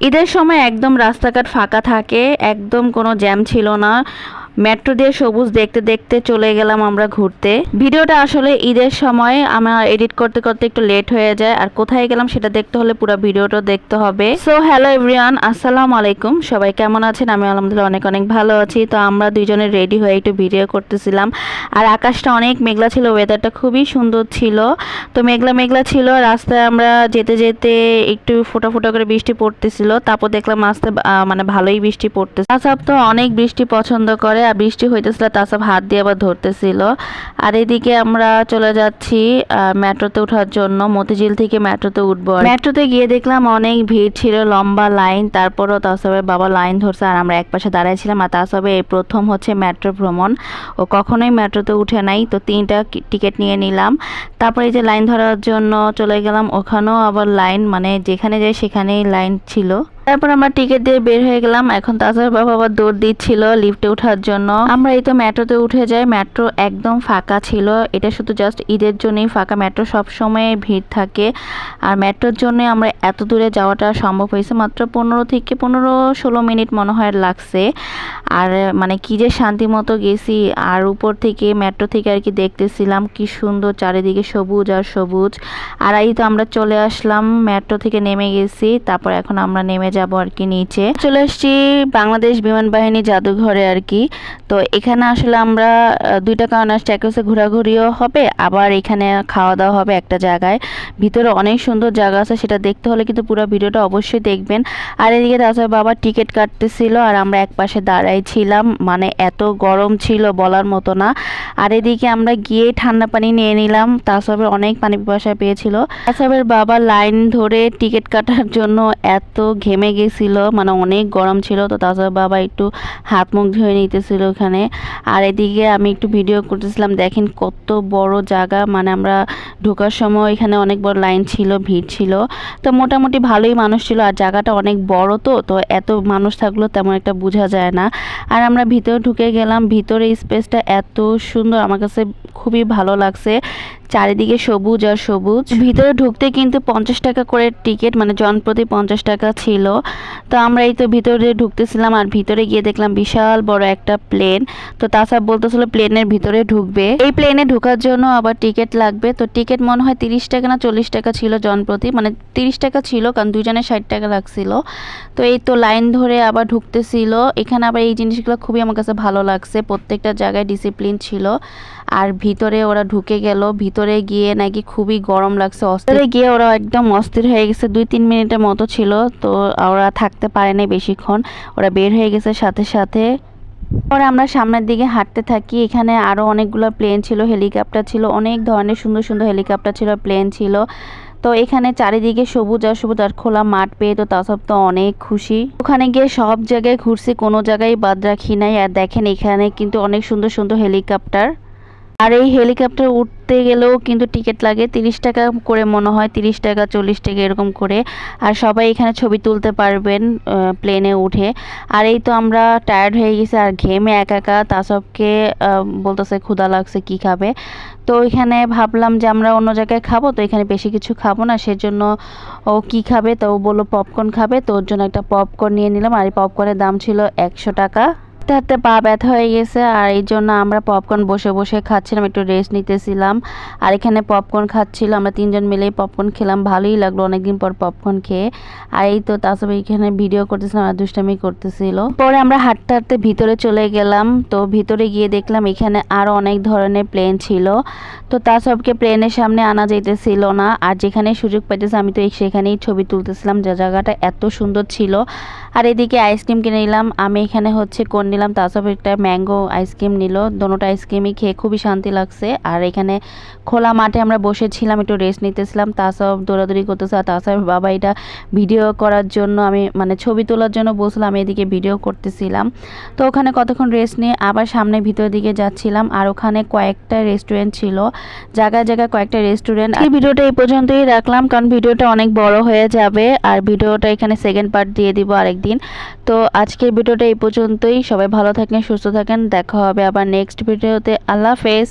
ঈদের সময় একদম রাস্তাঘাট ফাঁকা থাকে একদম কোনো জ্যাম ছিল না। মেট্রো দিয়ে সবুজ দেখতে দেখতে চলে গেলাম আমরা ঘুরতে। ভিডিওটা আসলে ঈদের সময়, আমার এডিট করতে করতে একটু লেট হয়ে যায়। আর কোথায় গেলাম সেটা দেখতে হলে পুরো ভিডিওটা দেখতে হবে। সো হ্যালো এভরিওয়ান আসসালামু আলাইকুম। সবাই কেমন আছেন? আমি আলহামদুলিল্লাহ অনেক অনেক ভালো আছি। তো আমরা দুইজনে রেডি হয়ে একটু ভিডিও করতেছিলাম। আর আকাশটা অনেক মেঘলা ছিল ওয়েদারটা খুবই সুন্দর ছিল। তো মেঘলা মেঘলা ছিল, রাস্তায় আমরা যেতে যেতে একটু ফোটা ফোটা করে বৃষ্টি পড়তেছিল। তারপর দেখলাম আস্তে মানে ভালোই বৃষ্টি পড়তে তাসাব তো অনেক বৃষ্টি পছন্দ করে। বৃষ্টি হইতেছিল তাসাব হাত দিয়ে আবার ধরতেছিল। আর এদিকে আমরা চলে যাচ্ছি মেট্রোতে ওঠার জন্য। মতিঝিল থেকে মেট্রোতে উঠবো মেট্রোতে গিয়ে দেখলাম অনেক ভিড় ছিল, লম্বা লাইন। তারপরও তাসাবের বাবা লাইন ধরছে আর আমরা একপাশে দাঁড়াইছিলাম। আর তাসাবে এই প্রথম হচ্ছে মেট্রো ভ্রমণ। ও কখনোই মেট্রোতে উঠে নাই, তো তিনটা টিকিট নিয়ে নিলাম। তারপরে এই যে লাইন ধরার জন্য চলে গেলাম, ওখানেও আবার লাইন মানে যেখানে যাই সেখানেই লাইন ছিল। তারপর আমরা টিকিট দিয়ে বের হয়ে গেলাম। এখন তাছাড়া বাবা আবার দৌড় দিচ্ছিল লিফটে ওঠার জন্য। আমরা এই তো মেট্রোতে উঠে যাই। মেট্রো একদম ফাঁকা ছিল। এটা শুধু জাস্ট ঈদের জন্যই ফাঁকা। মেট্রো সব সময় ভিড় থাকে। আর মেট্রোর জন্য আমরা এত দূরে যাওয়াটা সম্ভব হয়েছে। মাত্র পনেরো থেকে পনেরো ষোলো মিনিট মনে হয় লাগছে। আর মানে কি যে শান্তি মতো গেছি। আর উপর থেকে মেট্রো থেকে আর কি দেখতেছিলাম কি সুন্দর চারিদিকে সবুজ আর সবুজ। আর এই তো আমরা চলে আসলাম। মেট্রো থেকে নেমে গেছি। তারপর এখন আমরা নেমে যাব আর কি নিচে। চলে আসছি বাংলাদেশ বিমান বাহিনী জাদুঘরে আর কি। তো এখানে আসলে আমরা দুইটা কারণ আসছে। এক হচ্ছে ঘোরাঘুরিও হবে, আবার এখানে খাওয়া দাওয়া হবে একটা জায়গায়। ভিতরে অনেক সুন্দর জায়গা আছে, সেটা দেখতে হলে কিন্তু পুরো ভিডিওটা অবশ্যই দেখবেন। আর এদিকে তাছাড়া বাবা টিকিট কাটতেছিল, আর আমরা এক পাশে দাঁড়াই ছিলাম। মানে এত গরম ছিল বলার মতো না। আর এদিকে আমরা গিয়ে ঠান্ডা পানি নিয়ে নিলাম। তাসবের অনেক পানি পিপাসা পেয়েছিল। তাসবের বাবা লাইন ধরে টিকিট কাটার জন্য এত ঘেমে গেছিল মানে অনেক গরম ছিল তো তাসবের বাবা একটু হাত মুখ ধুয়ে নিতেছিল ওখানে। আর এদিকে আমি একটু ভিডিও করতেছিলাম, দেখেন কত বড় জায়গা মানে আমরা ঢোকার সময় এখানে অনেক বড় লাইন ছিল, ভিড় ছিল। তো মোটামুটি ভালোই মানুষ ছিল আর জায়গাটা অনেক বড় তো তো এত মানুষ থাকলেও তেমন একটা বোঝা যায় না। আর আমরা ভিতরে ঢুকে গেলাম, ভিতরে স্পেসটা এত সুন্দর, আমার কাছে খুবই ভালো লাগছে। চারিদিকে সবুজ আর সবুজ। ভিতরে ঢুকতে কিন্তু পঞ্চাশ টাকা করে টিকিট মানে জনপ্রতি পঞ্চাশ টাকা ছিল। তো আমরা এই তো ভিতরে ঢুকতেছিলাম আর ভিতরে গিয়ে দেখলাম বিশাল বড় একটা প্লেন। তো তাছাড়া বলতেছিল প্লেনের ভিতরে ঢুকবে। এই প্লেনে ঢোকার জন্য আবার টিকিট লাগবে। তো টিকিট মনে হয় তিরিশ টাকা না চল্লিশ টাকা ছিল জনপ্রতি। মানে তিরিশ টাকা ছিল কারণ দুজনে ষাট টাকা লাগছিল। তো এই তো লাইন ধরে আবার ঢুকতেছিল। এখানে আবার এই জিনিসগুলো খুবই আমার কাছে ভালো লাগছে। প্রত্যেকটা জায়গায় ডিসিপ্লিন ছিল। আর ভিতরে ওরা ঢুকে গেল। ভিতরে গিয়ে নাকি খুবই গরম লাগছে। অস্থিরে। গিয়ে ওরা একদম অস্থির হয়ে গেছে। দুই তিন মিনিটের মতো ছিল। তো ওরা থাকতে পারেনি বেশিক্ষণ। ওরা বের হয়ে গেছে সাথে সাথে। পরে আমরা সামনের দিকে হাঁটতে থাকি। এখানে আরও অনেকগুলো প্লেন ছিল হেলিকপ্টার ছিল, অনেক ধরনের সুন্দর সুন্দর হেলিকপ্টার ছিল প্লেন ছিল। তো এখানে চারিদিকে সবুজ আর সবুজ আর খোলা মাঠ পেয়ে তো তাসব তো অনেক খুশি। ওখানে গিয়ে সব জায়গায় ঘুরছি, কোনো জায়গায় বাদ রাখি নাই। আর দেখেন এখানে কিন্তু অনেক সুন্দর সুন্দর হেলিকপ্টার আর এই হেলিকপ্টার উঠতে গেলেও কিন্তু টিকিট লাগে। তিরিশ টাকা করে মনে হয়, তিরিশ টাকা, চল্লিশ টাকা এরকম করে। আর সবাই এখানে ছবি তুলতে পারবেন প্লেনে উঠে। আর এই তো আমরা টায়ার্ড হয়ে গেছি আর ঘেমে একা একা তাসবকে বলতেছে, ক্ষুধা লাগছে, কি খাবে? তো ওইখানে ভাবলাম যে আমরা অন্য জায়গায় খাব, তো এখানে বেশি কিছু খাব না। সেজন্য ও কি খাবে? তো ও বলল পপকর্ন খাবে। তো ওর জন্য একটা পপকর্ন নিয়ে নিলাম। আর এই পপকর্নের দাম ছিল একশো টাকা। হাঁটতে হাঁটতে পা ব্যথা হয়ে গেছে আর এই জন্য আমরা পপকর্ন বসে বসে খাচ্ছিলাম, একটু রেস্ট নিতেছিলাম। আর এখানে পপকর্ন খাচ্ছিল, আমরা তিনজন মিলেই পপকর্ন খেলাম, ভালোই লাগল অনেকদিন পর পপকর্ন খেয়ে। আর এই তো তাছাড়া এখানে ভিডিও করতেছিলাম আর দুষ্টামি করতেছিল। পরে আমরা হাঁটতে হাঁটতে ভিতরে চলে গেলাম, তো ভিতরে গিয়ে দেখলাম এখানে আরও অনেক ধরনের প্লেন ছিল। তো তাসবকে প্লেনের সামনে আনা যাইতেছিল না, আর যেখানে সুযোগ পাইতেছে, আমি তো সেখানেই ছবি তুলতেছিলাম, যে জায়গাটা এত সুন্দর ছিল। আর এদিকে আইসক্রিম কিনে নিলাম। আমি এখানে হচ্ছে কোন নিলাম? তাসব একটা ম্যাঙ্গো আইসক্রিম নিল। দোনোটা আইসক্রিমই খেয়ে খুবই শান্তি লাগছে। আর এখানে খোলা মাঠে আমরা বসেছিলাম, একটু রেস্ট নিতেছিলাম। তাসব দৌড়াদৌড়ি করতেছে আর তাসবের বাবা এটা ভিডিও করার জন্য আমি মানে ছবি তোলার জন্য বসলাম, এদিকে ভিডিও করতেছিলাম। তো ওখানে কতক্ষণ রেস্ট নিয়ে আবার সামনে ভিতরের দিকে যাচ্ছিলাম। আর ওখানে কয়েকটা রেস্টুরেন্ট ছিল। জায়গায় জায়গায় কয়েকটা রেস্টুরেন্ট এই ভিডিওটা এই পর্যন্তই রাখলাম, কারণ ভিডিওটা অনেক বড় হয়ে যাবে। আর ভিডিওটা এখানে সেকেন্ড পার্ট দিয়ে দিব। আরেকদিন তো আজকের ভিডিওটা এই পর্যন্তই। সবাই ভালো থাকেন, সুস্থ থাকেন। দেখা হবে আবার নেক্সট ভিডিওতে আল্লাহ হাফেজ।